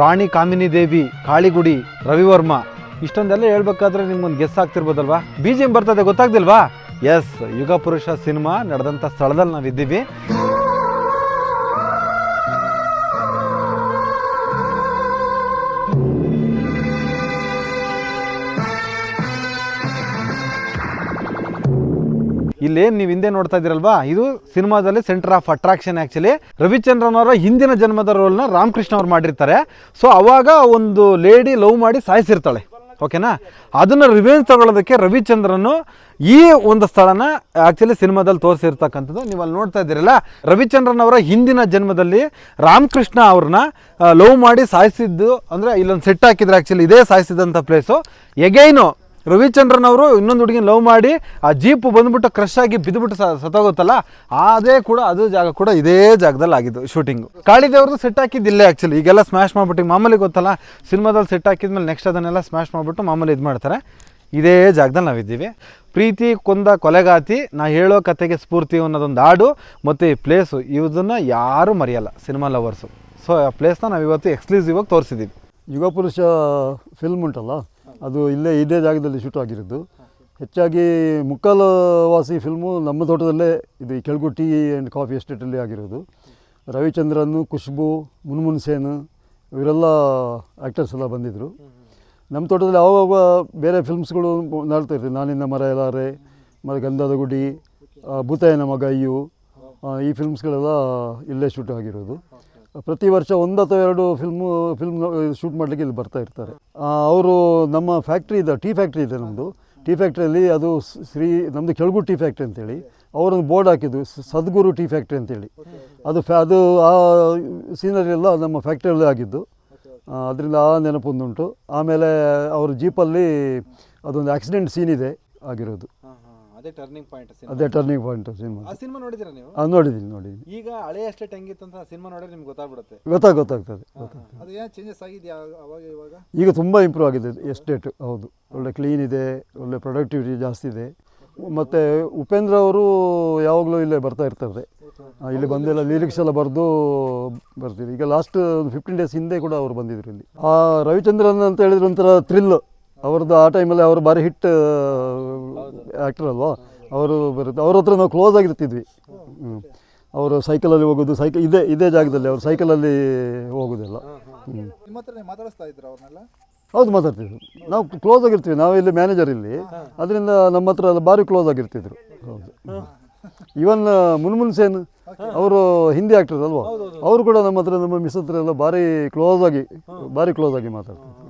ರಾಣಿ ಕಾಮಿನಿ ದೇವಿ, ಕಾಳಿಗುಡಿ, ರವಿವರ್ಮ, ಇಷ್ಟೊಂದೆಲ್ಲ ಹೇಳ್ಬೇಕಾದ್ರೆ ನಿಮ್ಗೊಂದು ಗೆಸ್ ಆಗ್ತಿರ್ಬೋದಲ್ವಾ? ಬಿ ಬರ್ತದೆ, ಗೊತ್ತಾಗ್ದಿಲ್ವಾ? ಎಸ್ ಯುಗ ಪುರುಷ ಸಿನಿಮಾ ನಡೆದಂಥ ಸ್ಥಳದಲ್ಲಿ ನಾವಿದ್ದೀವಿ. ಇಲ್ಲೇನ್ ನೀವು ಹಿಂದೆ ನೋಡ್ತಾ ಇದ್ದೀರಲ್ವಾ? ಇದು ಸಿನಿಮಾದಲ್ಲಿ centre of attraction actually Ravichandran ಅವರ ಹಿಂದಿನ ಜನ್ಮದ ರೋಲ್ನ ರಾಮಕೃಷ್ಣ ಅವ್ರು ಮಾಡಿರ್ತಾರೆ. ಸೊ ಅವಾಗ ಒಂದು ಲೇಡಿ ಲವ್ ಮಾಡಿ ಸಾಯಿಸಿರ್ತಾಳೆ. ಓಕೆನಾ ಅದನ್ನ ರಿವೆಂಜ್ ತಗೊಳ್ಳೋದಕ್ಕೆ ರವಿಚಂದ್ರನು ಈ ಒಂದು ಸ್ಥಳನ ಆ್ಯಕ್ಚುಲಿ ಸಿನಿಮಾದಲ್ಲಿ ತೋರಿಸಿರ್ತಕ್ಕಂಥದ್ದು. ನೀವು ಅಲ್ಲಿ ನೋಡ್ತಾ ಇದ್ದೀರಲ್ಲ ರವಿಚಂದ್ರನ್ ಅವರ ಹಿಂದಿನ ಜನ್ಮದಲ್ಲಿ ರಾಮಕೃಷ್ಣ ಅವ್ರನ್ನ ಲವ್ ಮಾಡಿ ಸಾಯಿಸಿದ್ದು ಅಂದರೆ ಇಲ್ಲೊಂದು ಸೆಟ್ ಹಾಕಿದ್ರೆ ಆ್ಯಕ್ಚುಲಿ ಇದೇ ಸಾಯಿಸಿದಂಥ ಪ್ಲೇಸು ಎಗೈನು ರವಿಚಂದ್ರನ್ ಅವರು ಇನ್ನೊಂದು ಹುಡುಗಿನ ಲವ್ ಮಾಡಿ ಆ ಜೀಪ್ ಬಂದ್ಬಿಟ್ಟು ಕ್ರಶ್ ಆಗಿ ಬಿದ್ದುಬಿಟ್ಟು ಸತ್ತೋಗುತ್ತಲ್ಲ, ಅದೇ ಕೂಡ ಅದು ಜಾಗ ಕೂಡ ಇದೇ ಜಾಗದಲ್ಲಿ ಆಗಿದ್ದು ಶೂಟಿಂಗು ಕಾಳಿದೇವ್ರದ್ದು ಸೆಟ್ ಹಾಕಿದ್ದಿಲ್ಲೇ ಆ್ಯಕ್ಚುಲಿ ಈಗೆಲ್ಲ ಸ್ಮ್ಯಾಶ್ ಮಾಡ್ಬಿಟ್ಟು ಮಾಮೂಲಿ ಗೊತ್ತಲ್ಲ, ಸಿನಿಮಾದಲ್ಲಿ ಸೆಟ್ ಹಾಕಿದ್ಮೇಲೆ ನೆಕ್ಸ್ಟ್ ಅದನ್ನೆಲ್ಲ ಸ್ಮ್ಯಾಶ್ ಮಾಡಿಬಿಟ್ಟು ಮಾಮೂಲಿ ಇದು ಮಾಡ್ತಾರೆ. ಇದೇ ಜಾಗದಲ್ಲಿ ನಾವಿದ್ದೀವಿ. ಪ್ರೀತಿ ಕೊಂದ ಕೊಲೆಗಾತಿ, ನಾ ಹೇಳೋ ಕತೆಗೆ ಸ್ಫೂರ್ತಿ ಅನ್ನೋದೊಂದು ಹಾಡು, ಮತ್ತು ಈ ಪ್ಲೇಸು ಇದನ್ನು ಯಾರೂ ಮರೆಯಲ್ಲ ಸಿನಿಮಾ ಲವರ್ಸು ಸೊ ಆ ಪ್ಲೇಸ್ನ ನಾವು ಇವತ್ತು ಎಕ್ಸ್ಕ್ಲೂಸಿವ್ ಆಗಿ ತೋರಿಸಿದ್ದೀವಿ. ಯುಗ ಪುರುಷ ಫಿಲ್ಮ್ ಉಂಟಲ್ಲ? ಅದು ಇಲ್ಲೇ ಇದೇ ಜಾಗದಲ್ಲಿ ಶೂಟ್ ಆಗಿರೋದು. ಹೆಚ್ಚಾಗಿ ಮುಕ್ಕಾಲು ವಾಸಿ ಫಿಲ್ಮು ನಮ್ಮ ತೋಟದಲ್ಲೇ ಇದು ಕೆಳಗು ಟೀ ಆ್ಯಂಡ್ ಕಾಫಿ ಎಸ್ಟೇಟಲ್ಲಿ ಆಗಿರೋದು. ರವಿಚಂದ್ರನ್, ಖುಷ್ಬು, ಮುನ್ಮುನ್ ಸೇನ್ ಇವರೆಲ್ಲ ಆ್ಯಕ್ಟರ್ಸ್ ಎಲ್ಲ ಬಂದಿದ್ದರು ನಮ್ಮ ತೋಟದಲ್ಲಿ ಆವಾಗ ಬೇರೆ ಫಿಲ್ಮ್ಸ್ಗಳು ನಾಡ್ತಾ ಇರ್ತೀವಿ ನಾನಿನ್ನ ಮರ ಎಲ್ಲಾರೆ ಮತ್ತು ಗಂಧದ ಗುಡಿ ಭೂತಾಯನ ಮಗ ಅಯ್ಯು ಈ ಫಿಲ್ಮ್ಸ್ಗಳೆಲ್ಲ ಇಲ್ಲೇ ಶೂಟ್ ಆಗಿರೋದು. ಪ್ರತಿ ವರ್ಷ ಒಂದು ಅಥವಾ ಎರಡು ಫಿಲ್ಮು ಫಿಲ್ಮ್ ಶೂಟ್ ಮಾಡಲಿಕ್ಕೆ ಇಲ್ಲಿ ಬರ್ತಾ ಇರ್ತಾರೆ. ಅವರು ನಮ್ಮ ಫ್ಯಾಕ್ಟ್ರಿ ಇದೆ ಟೀ ಫ್ಯಾಕ್ಟ್ರಿ ಇದೆ ನಮ್ಮದು ಟೀ ಫ್ಯಾಕ್ಟ್ರಿಯಲ್ಲಿ ಅದು ಶ್ರೀ ನಮ್ಮದು ಕೆಳಗು ಟೀ ಫ್ಯಾಕ್ಟ್ರಿ ಅಂತೇಳಿ. ಅವರೊಂದು ಬೋರ್ಡ್ ಹಾಕಿದ್ದು ಸದ್ಗುರು ಟೀ ಫ್ಯಾಕ್ಟ್ರಿ ಅಂತೇಳಿ. ಅದು ಫ್ಯಾ ಅದು ಆ ಸೀನರಿ ಎಲ್ಲ ನಮ್ಮ ಫ್ಯಾಕ್ಟ್ರಿಯಲ್ಲೇ ಆಗಿದ್ದು. ಅದರಿಂದ ಆ ನೆನಪೊಂದುಂಟು. ಆಮೇಲೆ ಅವ್ರ ಜೀಪಲ್ಲಿ ಅದೊಂದು ಆಕ್ಸಿಡೆಂಟ್ ಸೀನ್ ಇದೆ ಆಗಿರೋದು. ಅದೇ ಟರ್ನಿಂಗ್ ಪಾಯಿಂಟ್ ಅದೇ ಟರ್ನಿಂಗ್ ಪಾಯಿಂಟ್ ಸಿನಿಮಾ ಆ ಸಿನಿಮಾ ನೋಡಿದಿರಾ ನೀವು? ಅದು ನೋಡಿದ್ದೀನಿ ನೋಡಿದ್ದೀನಿ. ಈಗ ಹಳೆ ಎಸ್ಟೇಟ್ ಹೆಂಗಿತ್ತು ಅಂತ ಸಿನಿಮಾ ನೋಡಿದ್ರೆ ನಿಮ್ಗೆ ಗೊತ್ತಾಗ್ಬಿಡುತ್ತೆ. ಗೊತ್ತಾಗ ಗೊತ್ತಾಗ್ತದೆ ಗೊತ್ತಾಗ್ತದೆ. ಅದು ಏನು ಚೇಂಜಸ್ ಆಗಿದೆ ಅವಾಗ ಇವಾಗ? ಈಗ ತುಂಬ ಇಂಪ್ರೂವ್ ಆಗಿದೆ ಎಸ್ಟೇಟ್ ಹೌದು. ಒಳ್ಳೆ ಕ್ಲೀನ್ ಇದೆ ಒಳ್ಳೆ ಪ್ರೊಡಕ್ಟಿವಿಟಿ ಜಾಸ್ತಿ ಇದೆ. ಮತ್ತು ಉಪೇಂದ್ರ ಅವರು ಯಾವಾಗಲೂ ಇಲ್ಲೇ ಬರ್ತಾ ಇರ್ತಾರೆ. ಆ, ಇಲ್ಲಿ ಬಂದೆಲ್ಲ ಲಿರಿಕ್ಸ್ ಎಲ್ಲ ಬರೆದು ಬರ್ತೀವಿ ಈಗ ಲಾಸ್ಟ್ ಒಂದು ಫಿಫ್ಟೀನ್ ಡೇಸ್ ಹಿಂದೆ ಕೂಡ ಅವರು ಬಂದಿದ್ರು ಇಲ್ಲಿ. ಆ ರವಿಚಂದ್ರನ್ ಅಂತ ಹೇಳಿದ್ರೆ ಒಂಥರ ಥ್ರಿಲ್ ಅವ್ರದ್ದು ಆ ಟೈಮಲ್ಲಿ ಅವರು ಭಾರಿ ಹಿಟ್ ಆ್ಯಕ್ಟರ್ ಅಲ್ವಾ? ಅವರು ಬರುತ್ತೆ. ಅವ್ರ ಹತ್ರ ನಾವು ಕ್ಲೋಸ್ ಆಗಿರ್ತಿದ್ವಿ. ಹ್ಞೂ ಅವರು ಸೈಕಲಲ್ಲಿ ಹೋಗೋದು ಸೈಕಲ್ ಇದೇ ಇದೇ ಜಾಗದಲ್ಲಿ ಅವರು ಸೈಕಲಲ್ಲಿ ಹೋಗೋದೆಲ್ಲ ಹ್ಞೂ ನಿಮ್ಮ ಹತ್ರ ಮಾತಾಡಿಸ್ತಾ ಇದ್ರು ಅವ್ರನ್ನೆಲ್ಲ? ಹೌದು ಮಾತಾಡ್ತಿದ್ರು. ನಾವು ಕ್ಲೋಸ್ ಆಗಿರ್ತೀವಿ. ನಾವು ಇಲ್ಲಿ ಮ್ಯಾನೇಜರ್ ಇಲ್ಲಿ. ಅದರಿಂದ ನಮ್ಮ ಹತ್ರ ಎಲ್ಲ ಭಾರಿ ಕ್ಲೋಸ್ ಆಗಿರ್ತಿದ್ರು. ಹೌದು. ಇವನ್ ಮುನ್ಮುನ್ ಸೇನ್ ಅವರು ಹಿಂದಿ ಆಕ್ಟರ್ ಅಲ್ವಾ? ಅವರು ಕೂಡ ನಮ್ಮ ಹತ್ರ ನಮ್ಮ ಮಿಸ್ ಹತ್ರ ಎಲ್ಲ ಭಾರಿ ಕ್ಲೋಸ್ ಆಗಿ ಭಾರಿ ಕ್ಲೋಸ್ ಆಗಿ ಮಾತಾಡ್ತಿದ್ರು.